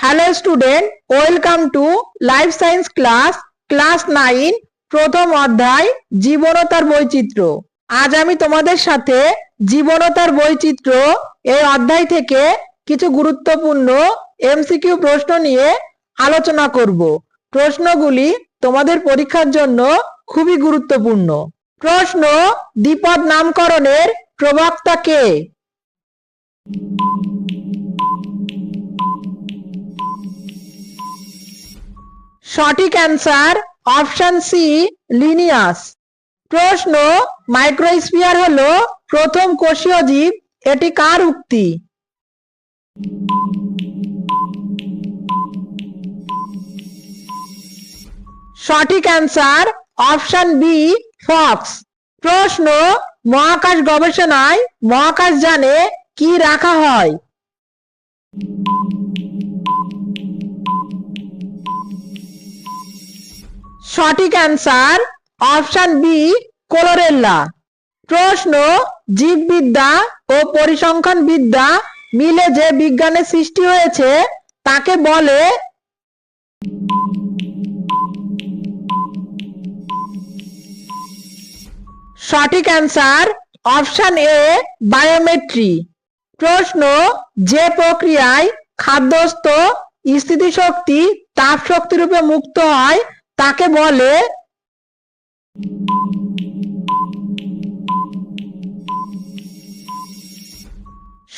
Hello student welcome to life science class class nine প্রথম অধ্যায়, জীবনতার বৈচিত্র্য। আজ আমি তোমাদের সাথে জীবনতার বৈচিত্র্য এই অধ্যায় থেকে কিছু গুরুত্বপূর্ণ এমসিকিউ প্রশ্ন নিয়ে আলোচনা করব। প্রশ্নগুলি তোমাদের পরীক্ষার জন্য খুবই গুরুত্বপূর্ণ। প্রশ্ন দ্বিপদ নামকরণের প্রবক্তা কে? সঠিক অ্যান্সার অপশন সি লিনিয়াস প্রশ্ন মাইক্রোস্ফিয়ার হলো প্রথম কোষীয় জীব, এটি কার উক্তি? সঠিক অ্যান্সার অপশন বি ফক্স প্রশ্ন, মহাকাশ গবেষণায় মহাকাশ জানে কি রাখা হয়? সঠিক অ্যান্সার অপশন বি কোলোরেল্লা প্রশ্ন, জীববিদ্যা ও পরিসংখ্যান বিদ্যা মিলে যে বিজ্ঞানের সৃষ্টি হয়েছে, তাকে বলে সঠিক অ্যান্সার অপশন এ বায়োমেট্রি প্রশ্ন, যে প্রক্রিয়ায় খাদ্যস্থ স্থিতিশক্তি তাপ শক্তি রূপে মুক্ত হয় তাকে বলে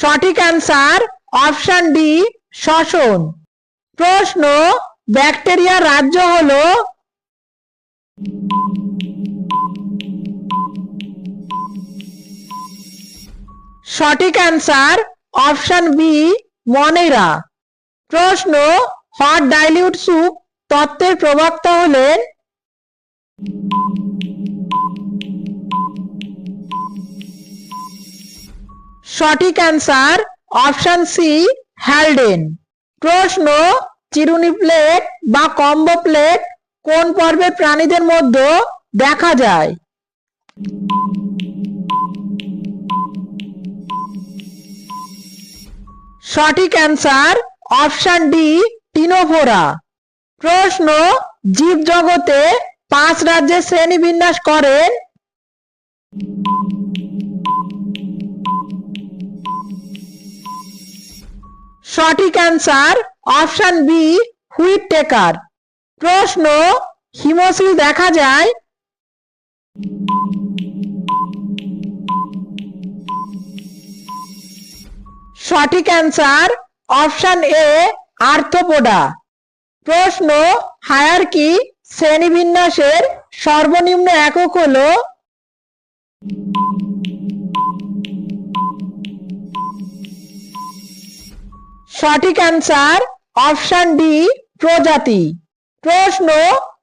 সঠিক অ্যান্সার অপশন ডি, শ্বসন। প্রশ্ন ব্যাকটেরিয়ার রাজ্য হল সঠিক অ্যান্সার অপশন বি, মনেরা। প্রশ্ন, হট ডাইলিউট স্যুপ তত্ত্বের প্রবক্তা হলেন সঠিক অ্যান্সার অপশন সি হ্যালডেন প্রশ্ন, চিরুনি প্লেট বা কম্বো প্লেট কোন পর্বে প্রাণীদের মধ্যে দেখা যায়? সঠিক অ্যান্সার অপশন ডি, টিনোফোরা। প্রশ্ন জীব জগতে পাঁচ রাজ্যের শ্রেণি বিন্যাস করেন। সঠিক অ্যান্সার অপশন বি হুইট টেকার প্রশ্ন, হিমশিল দেখা যায়? সঠিক অ্যান্সার অপশন এ আর্থপোডা প্রশ্ন, হায়ারকি শ্রেণীবিন্যাসের সর্বনিম্ন একক হল সঠিক অ্যান্সার অপশন ডি, প্রজাতি। প্রশ্ন,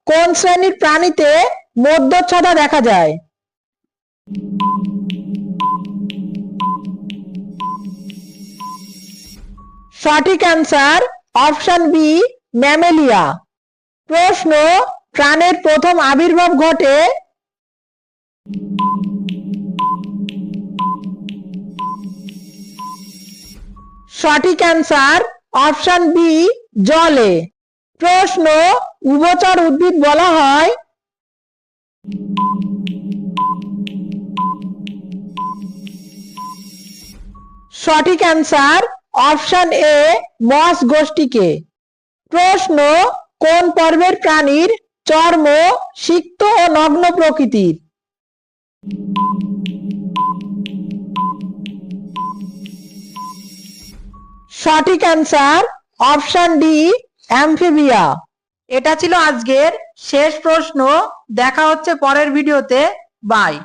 কোন শ্রেণির প্রাণীতে মধ্যচ্ছদা দেখা যায়? সঠিক অ্যান্সার অপশন বি ম্যামেলিয়া। প্রশ্ন, প্রাণের প্রথম আবির্ভাব ঘটে? সঠিক অ্যান্সার, অপশন বি, জলে। প্রশ্ন, উভচর উদ্ভিদ বলা হয়? সঠিক অ্যান্সার, অপশন এ, মস গোষ্ঠীকে। প্রশ্ন, কোন পর্বের প্রাণীর চর্ম সিক্ত ও নগ্ন প্রকৃতির? সঠিক অ্যান্সার অপশন ডি, অ্যামফিবিয়া। এটা ছিল আজকের শেষ প্রশ্ন। দেখা হচ্ছে পরের ভিডিওতে। বাই।